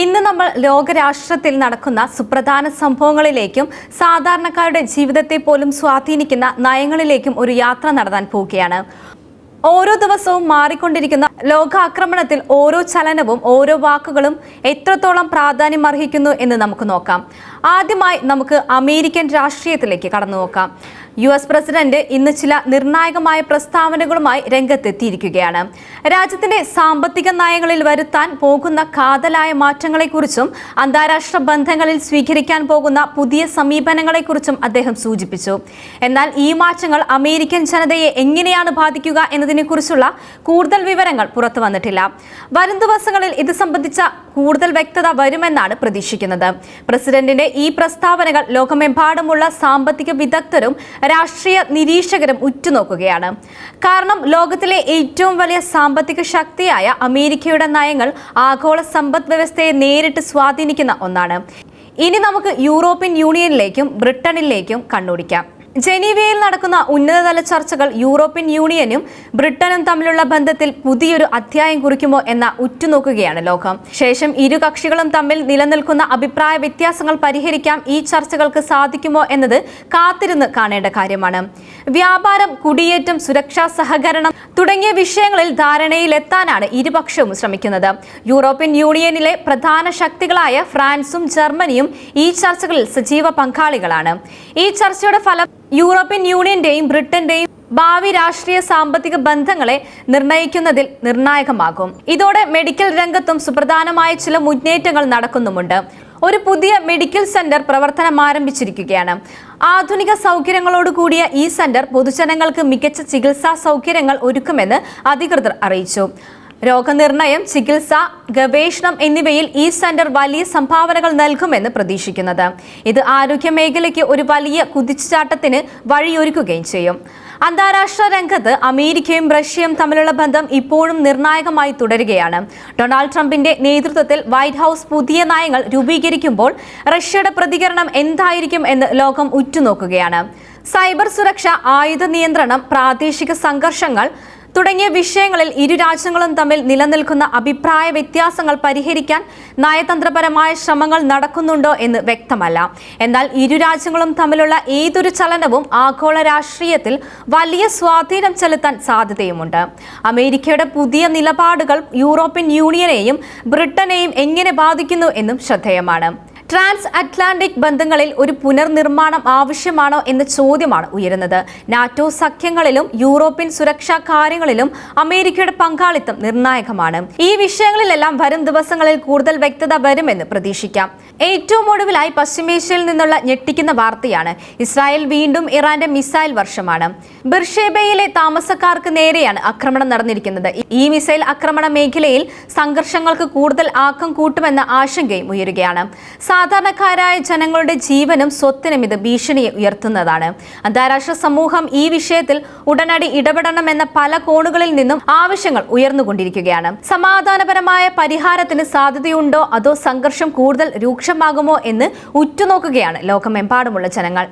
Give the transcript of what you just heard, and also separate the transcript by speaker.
Speaker 1: ഇന്ന് നമ്മൾ ലോകരാഷ്ട്രത്തിൽ നടക്കുന്ന സുപ്രധാന സംഭവങ്ങളിലേക്കും സാധാരണക്കാരുടെ ജീവിതത്തെ പോലും സ്വാധീനിക്കുന്ന നയങ്ങളിലേക്കും ഒരു യാത്ര നടത്താൻ പോവുകയാണ്. ഓരോ ദിവസവും മാറിക്കൊണ്ടിരിക്കുന്ന ലോകാക്രമണത്തിൽ ഓരോ ചലനവും ഓരോ വാക്കുകളും എത്രത്തോളം പ്രാധാന്യം അർഹിക്കുന്നു എന്ന് നമുക്ക് നോക്കാം. ആദ്യമായി നമുക്ക് അമേരിക്കൻ രാഷ്ട്രീയത്തിലേക്ക് കടന്നു നോക്കാം യു എസ് പ്രസിഡന്റ് ഇന്ന് ചില നിർണായകമായ പ്രസ്താവനകളുമായി രംഗത്തെത്തിയിരിക്കുകയാണ്. രാജ്യത്തിന്റെ സാമ്പത്തിക നയങ്ങളിൽ വരുത്താൻ പോകുന്ന കാതലായ മാറ്റങ്ങളെക്കുറിച്ചും അന്താരാഷ്ട്ര ബന്ധങ്ങളിൽ സ്വീകരിക്കാൻ പോകുന്ന പുതിയ സമീപനങ്ങളെക്കുറിച്ചും അദ്ദേഹം സൂചിപ്പിച്ചു. എന്നാൽ ഈ മാറ്റങ്ങൾ അമേരിക്കൻ ജനതയെ എങ്ങനെയാണ് ബാധിക്കുക എന്നതിനെക്കുറിച്ചുള്ള കൂടുതൽ വിവരങ്ങൾ പുറത്തു വന്നിട്ടില്ല വരും ദിവസങ്ങളിൽ ഇത് സംബന്ധിച്ച കൂടുതൽ വ്യക്തത വരുമെന്നാണ് പ്രതീക്ഷിക്കുന്നത്. പ്രസിഡന്റിന്റെ ഈ പ്രസ്താവനകൾ ലോകമെമ്പാടുമുള്ള സാമ്പത്തിക വിദഗ്ധരും രാഷ്ട്രീയ നിരീക്ഷകരും ഉറ്റുനോക്കുകയാണ്. കാരണം ലോകത്തിലെ ഏറ്റവും വലിയ സാമ്പത്തിക ശക്തിയായ അമേരിക്കയുടെ നയങ്ങൾ ആഗോള സമ്പദ് വ്യവസ്ഥയെ നേരിട്ട് സ്വാധീനിക്കുന്ന ഒന്നാണ്. ഇനി നമുക്ക് യൂറോപ്യൻ യൂണിയനിലേക്കും ബ്രിട്ടനിലേക്കും കണ്ണോടിക്കാം. ജനീവയിൽ നടക്കുന്ന ഉന്നതതല ചർച്ചകൾ യൂറോപ്യൻ യൂണിയനും ബ്രിട്ടനും തമ്മിലുള്ള ബന്ധത്തിൽ പുതിയൊരു അധ്യായം കുറിക്കുമോ എന്ന ഉറ്റുനോക്കുകയാണ് ലോകം. ശേഷം ഇരു കക്ഷികളും തമ്മിൽ നിലനിൽക്കുന്ന അഭിപ്രായ വ്യത്യാസങ്ങൾ പരിഹരിക്കാം ഈ ചർച്ചകൾക്ക് സാധിക്കുമോ എന്നത് കാത്തിരുന്ന് കാണേണ്ട കാര്യമാണ്. വ്യാപാരം കുടിയേറ്റം സുരക്ഷാ സഹകരണം തുടങ്ങിയ വിഷയങ്ങളിൽ ധാരണയിലെത്താനാണ് ഇരുപക്ഷവും ശ്രമിക്കുന്നത്. യൂറോപ്യൻ യൂണിയനിലെ പ്രധാന ശക്തികളായ ഫ്രാൻസും ജർമ്മനിയും ഈ ചർച്ചകളിൽ സജീവ പങ്കാളികളാണ്. ഈ ചർച്ചയുടെ ഫലം യൂറോപ്യൻ യൂണിയന്റെയും ബ്രിട്ടന്റെയും ഭാവി രാഷ്ട്രീയ സാമ്പത്തിക ബന്ധങ്ങളെ നിർണയിക്കുന്നതിൽ നിർണായകമാകും. ഇതോടെ മെഡിക്കൽ രംഗത്തും സുപ്രധാനമായ ചില മുന്നേറ്റങ്ങൾ നടക്കുന്നുമുണ്ട്. ഒരു പുതിയ മെഡിക്കൽ സെന്റർ പ്രവർത്തനം ആരംഭിച്ചിരിക്കുകയാണ്. ആധുനിക സൗകര്യങ്ങളോട് കൂടിയ ഈ സെന്റർ പൊതുജനങ്ങൾക്ക് മികച്ച ചികിത്സാ സൗകര്യങ്ങൾ ഒരുക്കുമെന്ന് അധികൃതർ അറിയിച്ചു. രോഗനിർണയം ചികിത്സ ഗവേഷണം എന്നിവയിൽ ഈ സെന്റർ വലിയ സംഭാവനകൾ നൽകുമെന്ന് പ്രതീക്ഷിക്കുന്നത്. ഇത് ആരോഗ്യ മേഖലയ്ക്ക് ഒരു വലിയ കുതിച്ചുചാട്ടത്തിന് വഴിയൊരുക്കുകയും ചെയ്യും. അന്താരാഷ്ട്ര രംഗത്ത് അമേരിക്കയും റഷ്യയും തമ്മിലുള്ള ബന്ധം ഇപ്പോഴും നിർണായകമായി തുടരുകയാണ്. ഡൊണാൾഡ് ട്രംപിന്റെ നേതൃത്വത്തിൽ വൈറ്റ് ഹൌസ് പുതിയ നയങ്ങൾ രൂപീകരിക്കുമ്പോൾ റഷ്യയുടെ പ്രതികരണം എന്തായിരിക്കും എന്ന് ലോകം ഉറ്റുനോക്കുകയാണ്. സൈബർ സുരക്ഷ ആയുധ നിയന്ത്രണം പ്രാദേശിക സംഘർഷങ്ങൾ തുടങ്ങിയ വിഷയങ്ങളിൽ ഇരു രാജ്യങ്ങളും തമ്മിൽ നിലനിൽക്കുന്ന അഭിപ്രായ വ്യത്യാസങ്ങൾ പരിഹരിക്കാൻ നയതന്ത്രപരമായ ശ്രമങ്ങൾ നടക്കുന്നുണ്ടോ എന്ന് വ്യക്തമല്ല. എന്നാൽ ഇരു രാജ്യങ്ങളും തമ്മിലുള്ള ഏതൊരു ചലനവും ആഗോള രാഷ്ട്രീയത്തിൽ വലിയ സ്വാധീനം ചെലുത്താൻ സാധ്യതയുമുണ്ട്. അമേരിക്കയുടെ പുതിയ നിലപാടുകൾ യൂറോപ്യൻ യൂണിയനെയും ബ്രിട്ടനെയും എങ്ങനെ ബാധിക്കുന്നു എന്നും ശ്രദ്ധേയമാണ്. ട്രാൻസ് അറ്റ്ലാന്റിക് ബന്ധങ്ങളിൽ ഒരു പുനർനിർമ്മാണം ആവശ്യമാണോ എന്ന ചോദ്യമാണ് ഉയരുന്നത്. നാറ്റോ സഖ്യങ്ങളിലും യൂറോപ്യൻ സുരക്ഷാ കാര്യങ്ങളിലും അമേരിക്കയുടെ പങ്കാളിത്തം നിർണായകമാണ്. ഈ വിഷയങ്ങളിലെല്ലാം വരും ദിവസങ്ങളിൽ കൂടുതൽ വ്യക്തത വരുമെന്ന് പ്രതീക്ഷിക്കാം. ഏറ്റവും ഒടുവിലായി പശ്ചിമേഷ്യയിൽ നിന്നുള്ള ഞെട്ടിക്കുന്ന വാർത്തയാണ്. ഇസ്രായേൽ വീണ്ടും ഇറാന്റെ മിസൈൽ വർഷമാണ്. ബിർഷേബയിലെ താമസക്കാർക്ക് നേരെയാണ് ആക്രമണം നടന്നിരിക്കുന്നത്. ഈ മിസൈൽ ആക്രമണ മേഖലയിൽ സംഘർഷങ്ങൾക്ക് കൂടുതൽ ആക്കം കൂട്ടുമെന്ന ആശങ്കയും ഉയരുകയാണ്. സാധാരണക്കാരായ ജനങ്ങളുടെ ജീവനും സ്വത്തിനും ഇത് ഭീഷണിയെ ഉയർത്തുന്നതാണ്. അന്താരാഷ്ട്ര സമൂഹം ഈ വിഷയത്തിൽ ഉടനടി ഇടപെടണമെന്ന പല കോണുകളിൽ നിന്നും ആവശ്യങ്ങൾ ഉയർന്നുകൊണ്ടിരിക്കുകയാണ്. സമാധാനപരമായ പരിഹാരത്തിന് സാധ്യതയുണ്ടോ? അതോ സംഘർഷം കൂടുതൽ രൂക്ഷമാകുമോ എന്ന് ഉറ്റുനോക്കുകയാണ് ലോകമെമ്പാടുമുള്ള ജനങ്ങൾ.